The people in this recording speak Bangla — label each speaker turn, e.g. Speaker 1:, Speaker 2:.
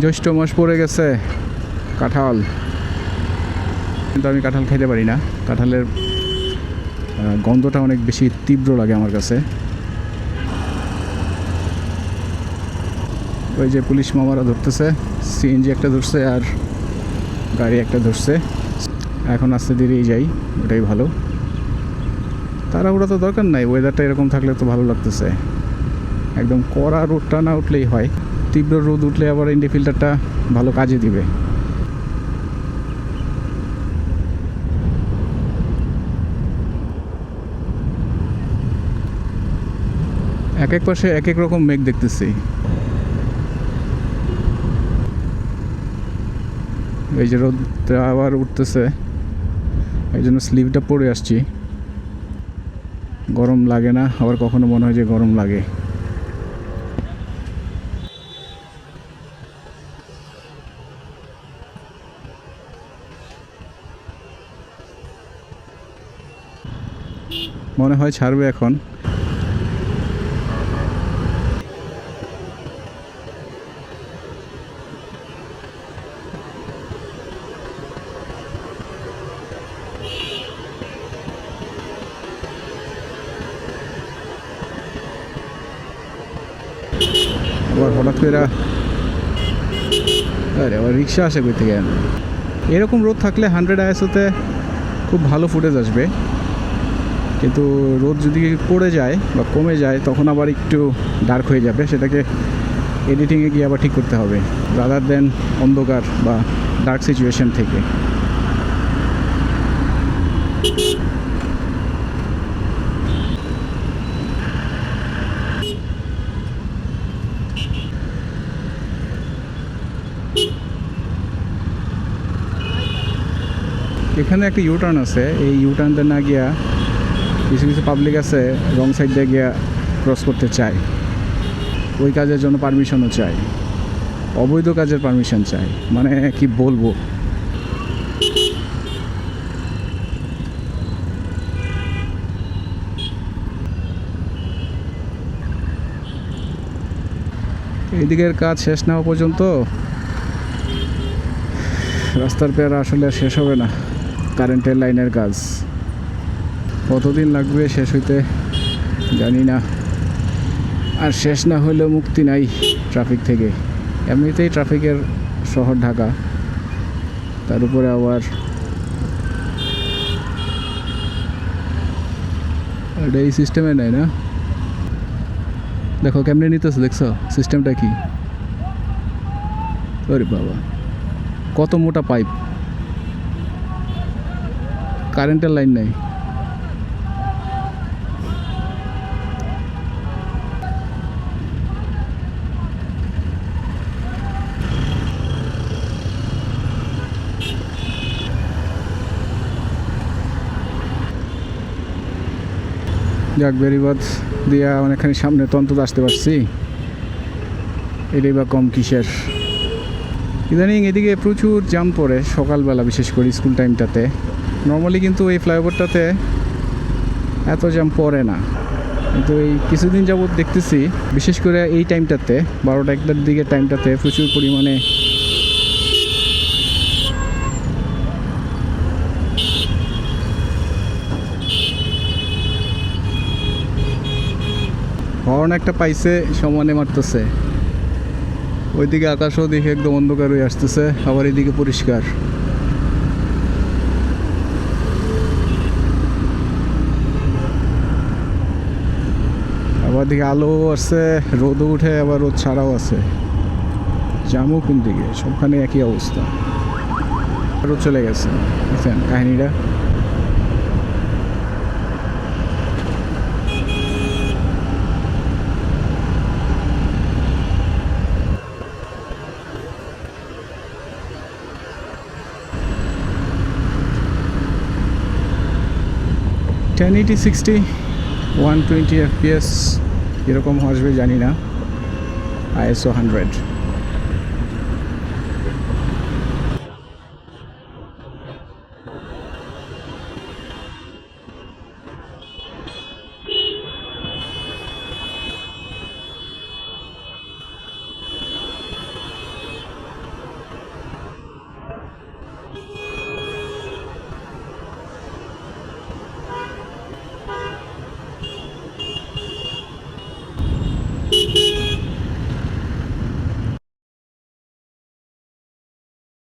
Speaker 1: জ্যৈষ্ঠ মাস পড়ে গেছে, কাঁঠাল। কিন্তু আমি কাঁঠাল খাইতে পারি না। কাঁঠালের গন্ধটা অনেক বেশি তীব্র লাগে আমার কাছে। ওই যে পুলিশ মামারা ধরতেছে, সিএনজি একটা ধরছে আর গাড়ি একটা ধরছে। এখন আস্তে ধীরেই যাই, ওটাই ভালো। তাড়াহুড়া তো দরকার নাই ওয়েদারটা এরকম থাকলে তো ভালো লাগতেছে। একদম কড়া রোদটা না উঠলেই হয়। তীব্র রোদ উঠলে আবার ইন্ডি ফিল্টারটা ভালো কাজে দিবে। এক এক পাশে এক এক রকম মেঘ দেখতেছি। এই যে রোদটা আবার উঠতেছে, এই জন্য স্লিভটা পরে আসছি। গরম লাগে না, আবার কখনো মনে হয় যে গরম লাগে। মনে হয় ছাড়বে এখন। আবার হঠাৎ করে আবার রিক্সা আসে কই থেকে? এরকম রোদ থাকলে হান্ড্রেড আইএসওতে খুব ভালো ফুটেজ আসবে। কিন্তু রোদ যদি পড়ে যায় বা কমে যায়, তখন আবার একটু ডার্ক হয়ে যাবে। সেটাকে এডিটিংয়ে গিয়ে আবার ঠিক করতে হবে রাদার দেন অন্ধকার বা ডার্ক সিচুয়েশন থেকে। এখানে একটা ইউটার্ন আছে। এই ইউটার্নটা না গিয়া কিছু কিছু পাবলিক আছে রং সাইড দিয়ে গিয়া ক্রস করতে চায়। ওই কাজের জন্য পারমিশনও চাই অবৈধ কাজের পারমিশন চাই মানে কি বলব? এইদিকের কাজ শেষ না হওয়া পর্যন্ত রাস্তার পেয়ারা আসলে শেষ হবে না। কারেন্টের লাইনের কাজ। কতদিন লাগবে শেষ হইতে জানি না। আর শেষ না হলেও মুক্তি নাই ট্রাফিক থেকে। এমনিতেই ট্রাফিকের শহর ঢাকা। তার উপরে আবার এটা এই সিস্টেমে নেয় না? দেখো কেমনে নিতেছে, দেখছ? সিস্টেমটা কি? ওরে বাবা, কত মোটা পাইপ। কারেন্টের লাইন নেই। যাক বেরিবাদ দিয়া অনেকখানি সামনে তো অন্তত আসতে পারছি। এটাই বা কম কিসের। ইদানিং এদিকে প্রচুর জাম পড়ে সকালবেলা, বিশেষ করে স্কুল টাইমটাতে নর্মালি কিন্তু এই ফ্লাইওভারটাতে এত জাম পড়ে না। কিন্তু এই কিছুদিন যাবৎ দেখতেছি, বিশেষ করে এই টাইমটাতে বারোটা একটার দিকে টাইমটাতে প্রচুর পরিমাণে হর্ন একটা পাইছে সমানে মারতেছে। ওইদিকে আকাশও দেখে একদম অন্ধকার হয়ে আসতেছে, আবার এদিকে পরিষ্কার। আবার দিকে আলো আছে রোদও উঠে, আবার রোদ ছাড়াও আছে। জামও কোন দিকে? সবখানে একই অবস্থা। রোদ চলে গেছে বুঝছেন কাহিনীটা? Ten eighty sixty one twenty FPS এরকম আসবে জানি না আইএসও হান্ড্রেড